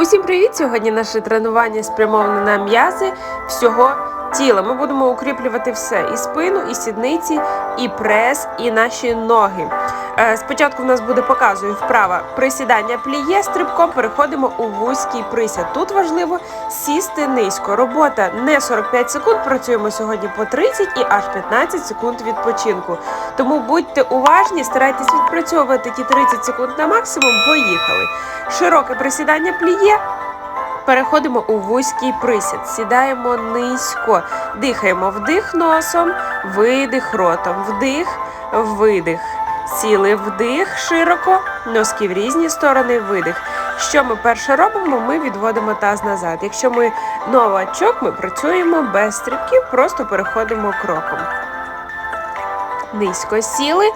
Усім привіт! Сьогодні наше тренування спрямоване на м'язи всього тіла. Ми будемо укріплювати все: і спину, і сідниці, і прес, і наші ноги. Е, Спочатку в нас буде показую вправа присідання пліє стрибком. Переходимо у вузький присяд. Тут важливо сісти низько. Робота не 45 секунд. Працюємо сьогодні по 30 і аж 15 секунд відпочинку. Тому будьте уважні, старайтесь відпрацьовувати ті 30 секунд на максимум. Поїхали. Широке присідання пліє. Переходимо у вузький присід, сідаємо низько, дихаємо вдих носом, видих ротом, вдих, видих. Сіли вдих широко, носки в різні сторони, видих. Що ми перше робимо? Ми відводимо таз назад. Якщо ми новачок, ми працюємо без стрибків, просто переходимо кроком. Низько сіли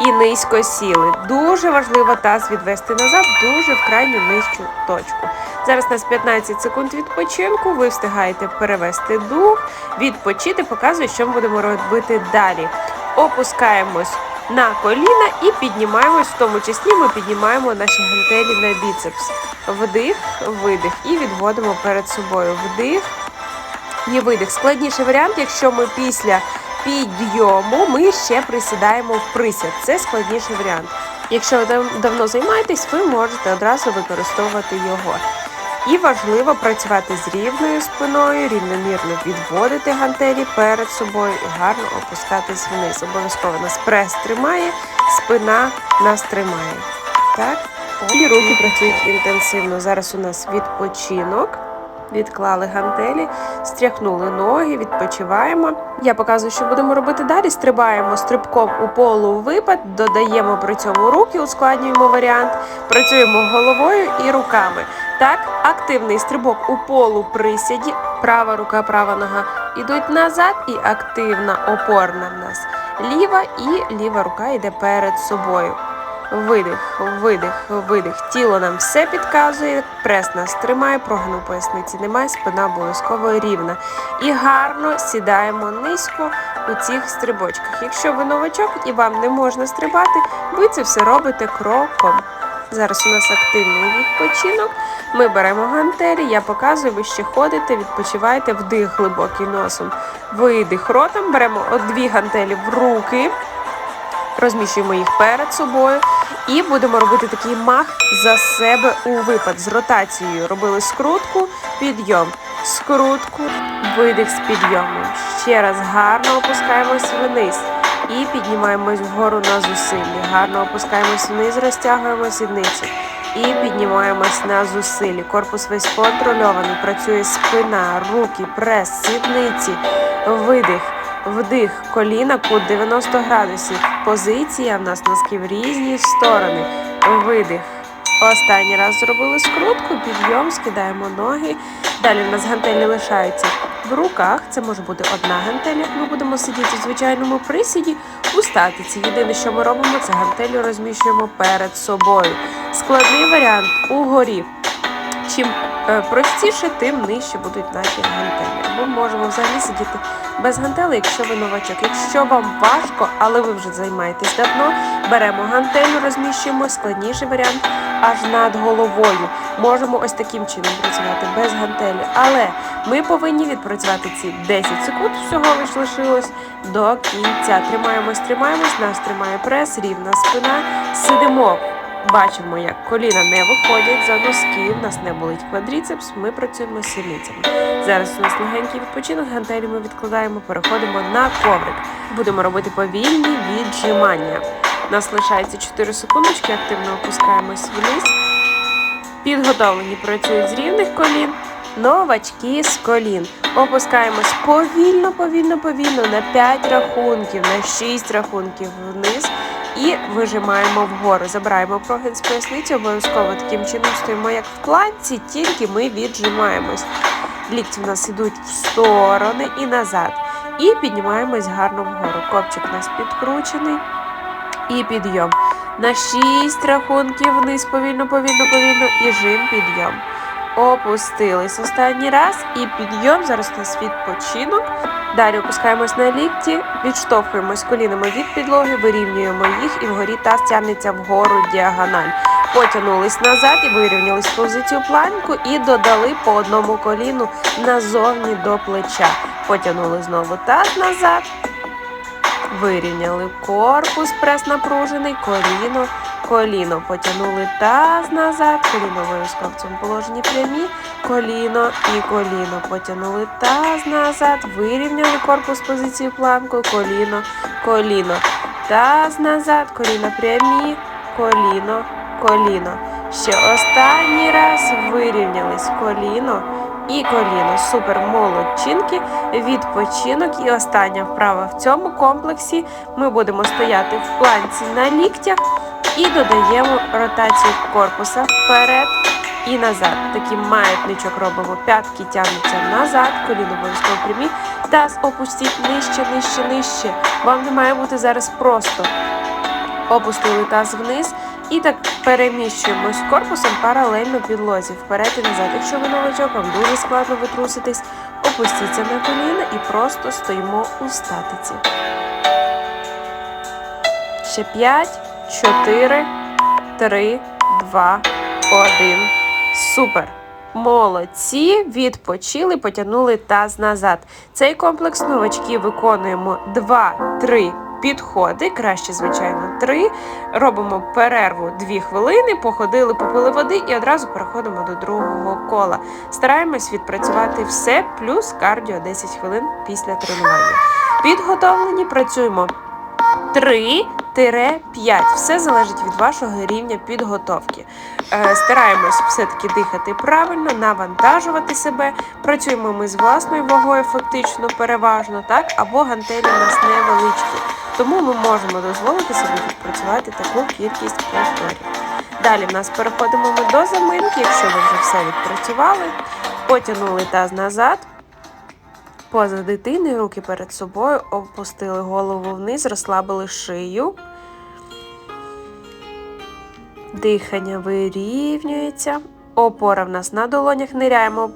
і низько сіли. Дуже важливо таз відвести назад, дуже в крайню нижчу точку. Зараз у нас 15 секунд відпочинку. Ви встигаєте перевести дух, відпочити, показую, що ми будемо робити далі. Опускаємось на коліна і піднімаємось, в тому числі ми піднімаємо наші гантелі на біцепс. Вдих, видих і відводимо перед собою. Вдих і видих. Складніший варіант, якщо ми після підйому ми ще присідаємо в присід. Це складніший варіант. Якщо ви давно займаєтесь, ви можете одразу використовувати його. І важливо працювати з рівною спиною, рівномірно відводити гантелі перед собою і гарно опускатись вниз. Обов'язково нас прес тримає, спина нас тримає. Так? І руки працюють інтенсивно. Зараз у нас відпочинок. Відклали гантелі, стряхнули ноги, відпочиваємо. Я показую, що будемо робити далі. Стрибаємо стрибком у полу випад, додаємо при цьому руки, ускладнюємо варіант, працюємо головою і руками. Так, активний стрибок у полу присіді, права рука, права нога ідуть назад, і активна опорна в нас ліва, і ліва рука йде перед собою. Видих, видих, видих. Тіло нам все підказує, прес нас тримає, прогину поясниці немає, спина обов'язково рівна. І гарно сідаємо низько у цих стрибочках. Якщо ви новачок і вам не можна стрибати, ви це все робите кроком. Зараз у нас активний відпочинок. Ми беремо гантелі, я показую, ви ще ходите, відпочиваєте, вдих глибокий носом, видих ротом, беремо дві гантелі в руки розміщуємо їх перед собою і будемо робити такий мах за себе у випад з ротацією. Робили скрутку, підйом, скрутку, видих з підйомом. Ще раз гарно опускаємось вниз. І піднімаємось вгору на зусиллі. Гарно опускаємось вниз, розтягуємо сідницю. І піднімаємось на зусиллі. Корпус весь контрольований. Працює спина, руки, прес, сідниці, видих. Вдих, коліна, кут 90 градусів. Позиція в нас носки в різні сторони. Видих. Останній раз зробили скрутку, підйом, скидаємо ноги. Далі в нас гантелі лишаються в руках. Це може бути одна гантеля. Ми будемо сидіти в звичайному присіді у статиці. Єдине, що ми робимо, це гантелі розміщуємо перед собою. Складний варіант угорі. Чим е, простіше, тим нижче будуть наші гантелі. Ми можемо взагалі сидіти без гантелей, якщо ви новачок. Якщо вам важко, але ви вже займаєтесь давно, беремо гантелю, розміщуємо складніший варіант аж над головою. Можемо ось таким чином працювати без гантелі. Але ми повинні відпрацювати ці 10 секунд, всього лиш лишилось до кінця. Тримаємось, тримаємось, нас тримає прес, рівна спина. Сидимо. Бачимо, як коліна не виходять за носки, в нас не болить квадріцепс, ми працюємо з сідницями. Зараз у нас легенький відпочинок, гантелі ми відкладаємо, переходимо на коврик. Будемо робити повільні віджимання. У нас лишається 4 секундочки, активно опускаємось вниз. Підготовлені працюють з рівних колін. Новачки з колін. Опускаємось повільно, повільно, повільно на 5 рахунків, на 6 рахунків вниз. І вижимаємо вгору. Забираємо прогин з поясниці, обов'язково таким чином стоїмо, як в планці, тільки ми віджимаємось. Лікті в нас ідуть в сторони і назад. І піднімаємось гарно вгору. Копчик у нас підкручений. І підйом. На 6 рахунків вниз, повільно, повільно, повільно. І жим підйом. Опустились останній раз. І підйом. Зараз у нас відпочинок. Далі опускаємось на лікті, відштовхуємось колінами від підлоги, вирівнюємо їх і вгорі таз тягнеться вгору діагональ. Потягнулись назад і вирівняли позицію планку і додали по одному коліну назовні до плеча. Потягнули знову таз назад. Вирівняли корпус, прес напружений, коліно, коліно. Потягнули таз назад, коліно обов'язково в цьому положенні прямі, коліно і коліно. Потягнули таз назад, вирівняли корпус позицію планку, коліно, коліно. Таз назад, коліно прямі, коліно, коліно. Ще останній раз вирівнялись коліно і коліно. Супер молодчинки, відпочинок. І остання вправа в цьому комплексі. Ми будемо стояти в планці на ліктях і додаємо ротацію корпуса вперед і назад. Такий маятничок робимо. П'ятки тягнуться назад, коліно обов'язково прямі. Таз опустіть нижче, нижче, нижче. Вам не має бути зараз просто. Опустили таз вниз. І так переміщуємось корпусом паралельно підлозі вперед і назад. Якщо ви новачок, вам дуже складно витруситись, опустіться на коліна і просто стоїмо у статиці. Ще 5, 4, 3, 2, 1. Супер! Молодці, відпочили, потягнули таз назад. Цей комплекс новачки виконуємо 2-3 підходи, краще, звичайно, 3. Робимо перерву 2 хвилини, походили, попили води і одразу переходимо до другого кола. Стараємось відпрацювати все, плюс кардіо 10 хвилин після тренування. Підготовлені працюємо 3-5. Все залежить від вашого рівня підготовки. Е, стараємось все-таки дихати правильно, навантажувати себе. Працюємо ми з власною вагою, фактично, переважно, так, або гантелі у нас невеличкі. Тому ми можемо дозволити собі відпрацювати таку кількість повторів. Далі в нас переходимо ми до заминки, якщо ви вже все відпрацювали, потягнули таз назад. Поза дитини, руки перед собою, опустили голову вниз, розслабили шию. Дихання вирівнюється. Опора в нас на долонях ниряємо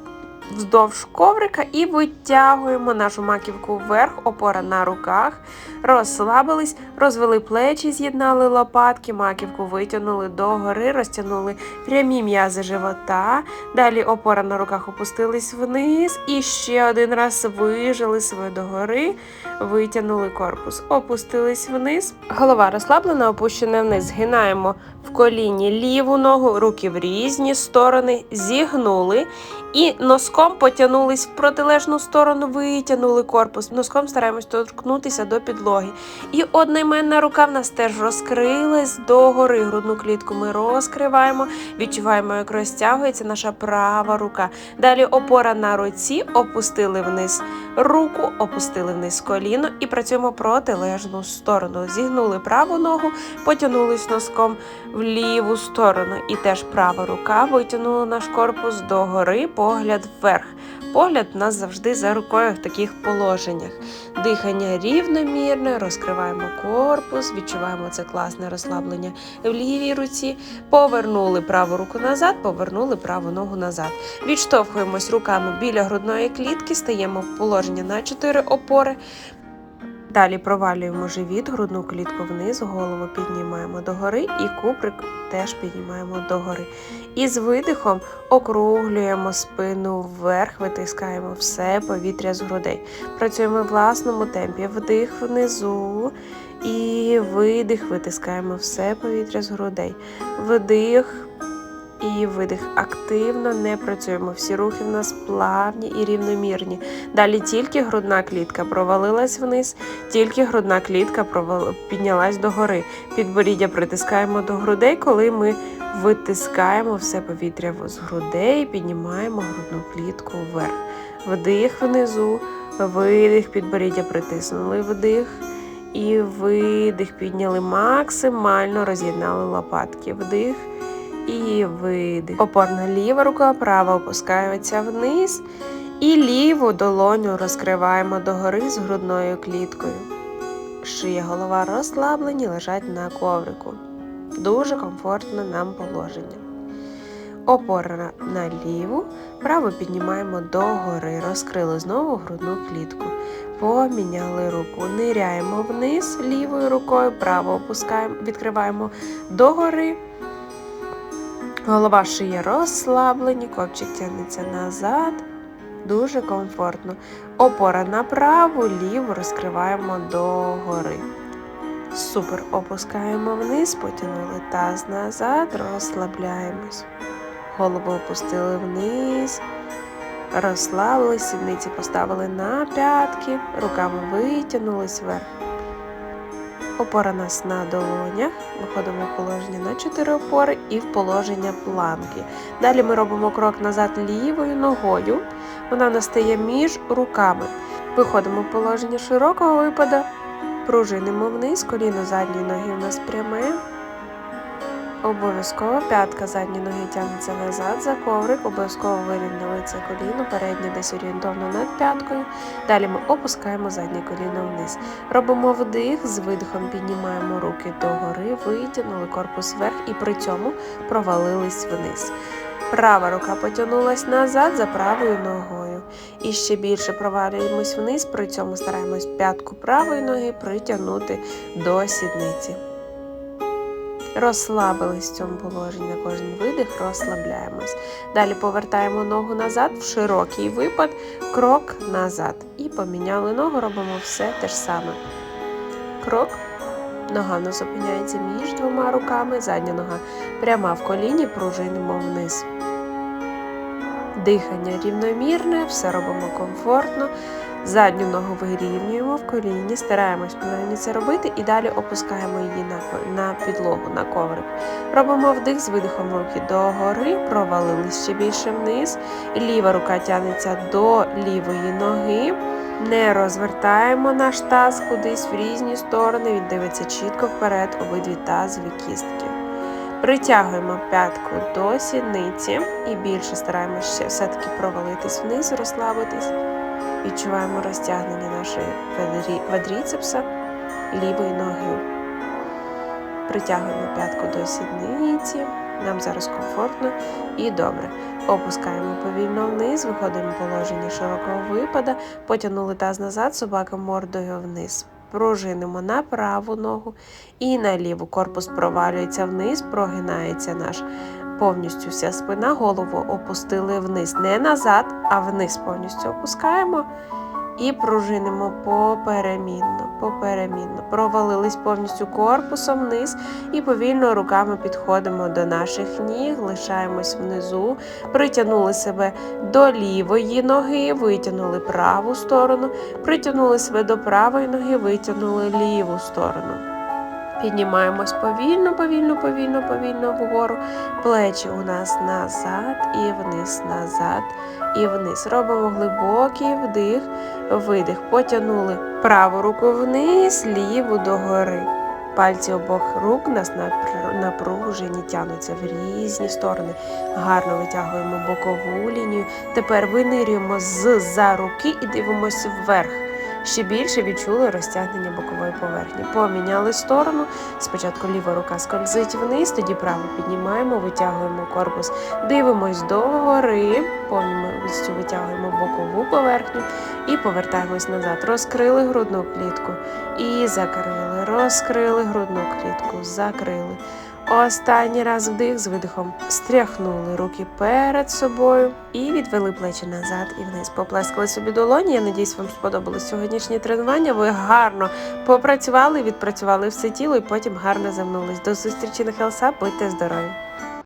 вздовж коврика і витягуємо нашу маківку вверх, опора на руках, розслабились, розвели плечі, з'єднали лопатки, маківку витягнули догори, розтягнули прямі м'язи живота. Далі опора на руках опустились вниз. І ще один раз вижили себе догори, витягнули корпус, опустились вниз. Голова розслаблена, опущена вниз. Згинаємо в коліні ліву ногу, руки в різні сторони, зігнули. І носком потягнулись в протилежну сторону, витягнули корпус. Носком стараємось доторкнутися до підлоги. І одноіменна рука в нас теж розкрилась догори. Грудну клітку ми розкриваємо, відчуваємо, як розтягується наша права рука. Далі опора на руці, опустили вниз руку, опустили вниз коліно і працюємо протилежну сторону. Зігнули праву ногу, потягнулись носком в ліву сторону. І теж права рука витягнула наш корпус догори погляд вверх. Погляд у нас завжди за рукою в таких положеннях. Дихання рівномірне, розкриваємо корпус, відчуваємо це класне розслаблення в лівій руці. Повернули праву руку назад, повернули праву ногу назад. Відштовхуємось руками біля грудної клітки, стаємо в положення на 4 опори. Далі провалюємо живіт, грудну клітку вниз, голову піднімаємо догори і куприк теж піднімаємо догори. І з видихом округлюємо спину вверх, витискаємо все повітря з грудей. Працюємо в власному темпі. Вдих внизу і видих, витискаємо все повітря з грудей. Вдих. І видих активно не працюємо. Всі рухи в нас плавні і рівномірні. Далі тільки грудна клітка провалилась вниз, тільки грудна клітка провал... піднялась догори. Підборіддя притискаємо до грудей, коли ми витискаємо все повітря з грудей, піднімаємо грудну клітку вверх. Вдих внизу, видих, підборіддя притиснули вдих. І видих, підняли максимально роз'єднали лопатки. Вдих і видих. Опорна ліва рука, права опускається вниз. І ліву долоню розкриваємо догори з грудною кліткою. Шия голова розслаблені, лежать на коврику. Дуже комфортне нам положення. Опора на ліву, право піднімаємо догори, розкрили знову грудну клітку. Поміняли руку, ниряємо вниз лівою рукою, право опускаємо, відкриваємо догори. Голова шиє розслаблені, копчик тягнеться назад. Дуже комфортно. Опора на праву, ліву розкриваємо догори. Супер. Опускаємо вниз, потягнули таз назад, розслабляємось. Голову опустили вниз, розслабились, сідниці поставили на п'ятки, руками витягнулись вверх. Опора нас на долонях. Виходимо в положення на 4 опори і в положення планки. Далі ми робимо крок назад лівою ногою. Вона настає між руками. Виходимо в положення широкого випада, пружинимо вниз, коліно задньої ноги у нас пряме. Обов'язково п'ятка задньої ноги тягнеться назад за коврик, обов'язково вирівняли це коліно, переднє десь орієнтовно над п'яткою. Далі ми опускаємо заднє коліно вниз. Робимо вдих, з видихом піднімаємо руки догори, витягнули корпус вверх і при цьому провалились вниз. Права рука потягнулась назад за правою ногою. І ще більше провалюємось вниз, при цьому стараємось п'ятку правої ноги притягнути до сідниці. Розслабились в цьому положенні на кожен видих, розслабляємось. Далі повертаємо ногу назад в широкий випад, крок назад. І поміняли ногу, робимо все те ж саме. Крок. Нога в нас між двома руками, задня нога пряма в коліні, пружинимо вниз. Дихання рівномірне, все робимо комфортно. Задню ногу вирівнюємо в коліні, стараємось принаймні це робити і далі опускаємо її на, на підлогу, на коврик. Робимо вдих з видихом руки догори, провалились ще більше вниз. Ліва рука тягнеться до лівої ноги. Не розвертаємо наш таз кудись в різні сторони, він дивиться чітко вперед, обидві тазові кістки. Притягуємо п'ятку до сідниці і більше стараємося все-таки провалитись вниз, розслабитись. Відчуваємо розтягнення нашої квадріцепса лівої ноги. Притягуємо п'ятку до сідниці. Нам зараз комфортно і добре. Опускаємо повільно вниз, виходимо в положення широкого випада, потягнули таз назад, собака мордою вниз. Пружинимо на праву ногу і на ліву. Корпус провалюється вниз, прогинається наш повністю вся спина, голову опустили вниз. Не назад, а вниз повністю опускаємо і пружинимо поперемінно, поперемінно. Провалились повністю корпусом вниз і повільно руками підходимо до наших ніг, лишаємось внизу, притягнули себе до лівої ноги, витягнули праву сторону, притягнули себе до правої ноги, витягнули ліву сторону. Піднімаємось повільно, повільно, повільно, повільно вгору. Плечі у нас назад і вниз, назад і вниз. Робимо глибокий вдих, видих. Потягнули праву руку вниз, ліву догори. Пальці обох рук нас напружені, тянуться в різні сторони. Гарно витягуємо бокову лінію. Тепер винирюємо з за руки і дивимося вверх ще більше відчули розтягнення бокової поверхні. Поміняли сторону. Спочатку ліва рука скользить вниз, тоді праву піднімаємо, витягуємо корпус, дивимось догори, повністю витягуємо бокову поверхню і повертаємось назад. Розкрили грудну клітку і закрили. Розкрили грудну клітку, закрили. Останній раз вдих з видихом стряхнули руки перед собою і відвели плечі назад і вниз. Поплескали собі долоні. Я надіюсь, вам сподобалось сьогоднішнє тренування. Ви гарно попрацювали, відпрацювали все тіло і потім гарно замнулись. До зустрічі на Хелса. Будьте здорові!